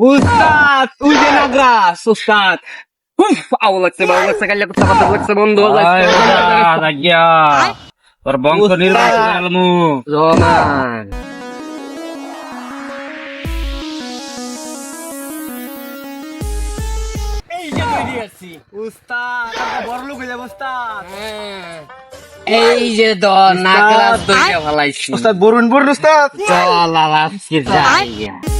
Ustad, ujian agas, Ustad. Uf, awalnya saya bangun, saya kalian bersama terus sebondol. Ayolah, lagi ya. Terbang ke ilmu. Zoman. Ustaz, ustad. baru lu ustad. jawab Ustaz. Eh, iya Ustad nah, kelas tuh ya, walaupun Ustaz, burun-burun ustad. Tolong, lah, sih, saya.